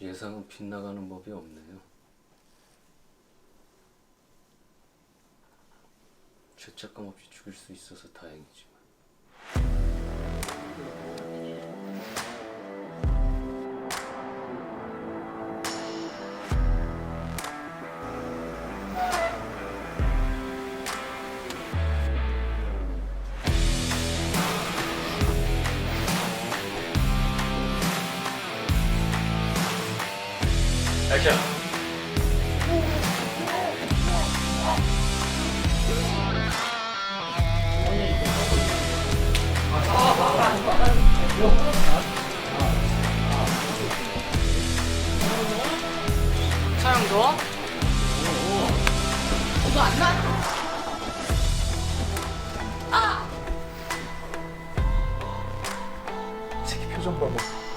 세상은 빗나가는 법이 없네요. 죄책감 없이 죽일 수 있어서 다행이지만. 액션! 안 나? 새끼 표정 봐봐.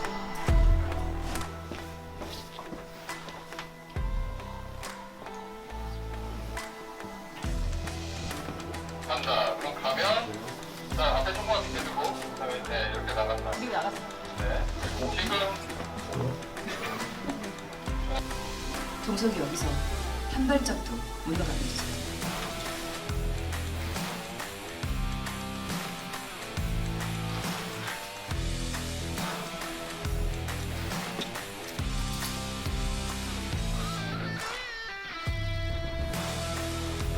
간다. 그럼 가면 자 앞에 밑에 두고 그다음에 네 이렇게 나간다. 우리 나갔어. 네. 지금 동석이 여기서 한 발짝도 물러가게 해주세요.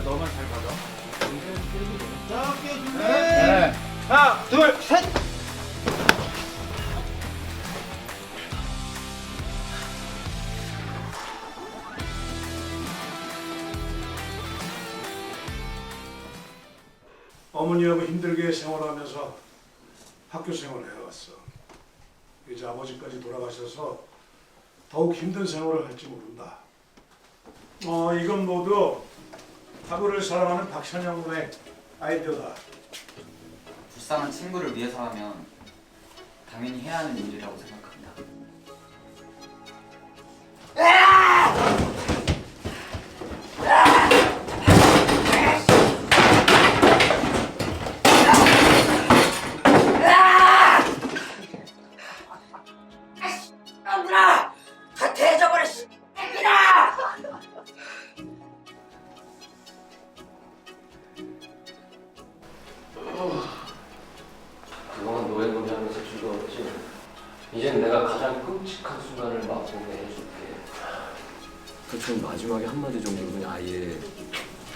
너만 잘 둘, 셋. 어머니하고 힘들게 생활하면서 학교 생활을 해왔어. 이제 아버지까지 돌아가셔서 더욱 힘든 생활을 할지 모른다. 어, 이건 모두 학교를 사랑하는 박찬영 군의 아이디어다. 불쌍한 친구를 위해서라면 당연히 해야 하는 일이라고 생각합니다. 끔찍한 순간을 맛보게 해줄게. 그처럼 마지막에 한마디 정도로 그냥 아예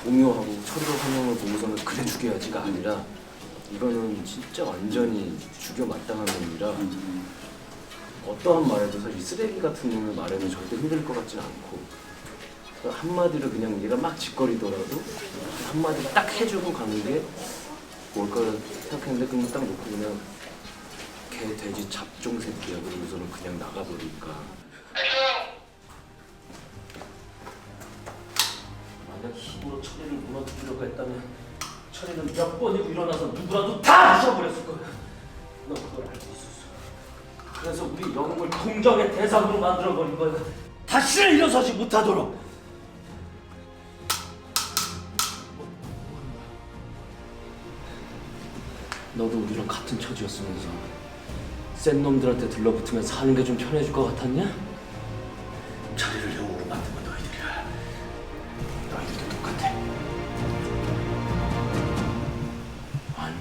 동요하고 철로 환영을 보고서는 그래 죽여야지가 아니라 이거는 진짜 완전히 죽여 마땅한 놈이라 어떠한 말에도 사실 쓰레기 같은 놈의 말에는 절대 흔들 것 같진 않고 한마디로 그냥 얘가 막 짓거리더라도 한마디 딱 해주고 가는 게 뭘까 생각했는데 그냥 딱 놓고 그냥 개, 돼지, 잡종 새끼야. 그러고서는 그냥 나가버리니까. 만약 힘으로 처리를 무너뜨리려고 했다면 처리는 몇 번이고 일어나서 누구라도 다 부셔버렸을 거야. 너 그걸 알고 있었어. 그래서 우리 영웅을 공정의 대상으로 만들어버린 거야. 다시는 일어서지 못하도록. 너도 우리랑 같은 처지였으면서 센 놈들한테 들러붙으면 사는 게 좀 편해질 것 같았냐? 자리를 영웅으로 만든 건 너희들이야. 너희들도 똑같아. 아니,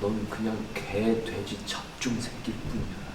넌 그냥 개, 돼지, 잡종 새끼일 뿐이야.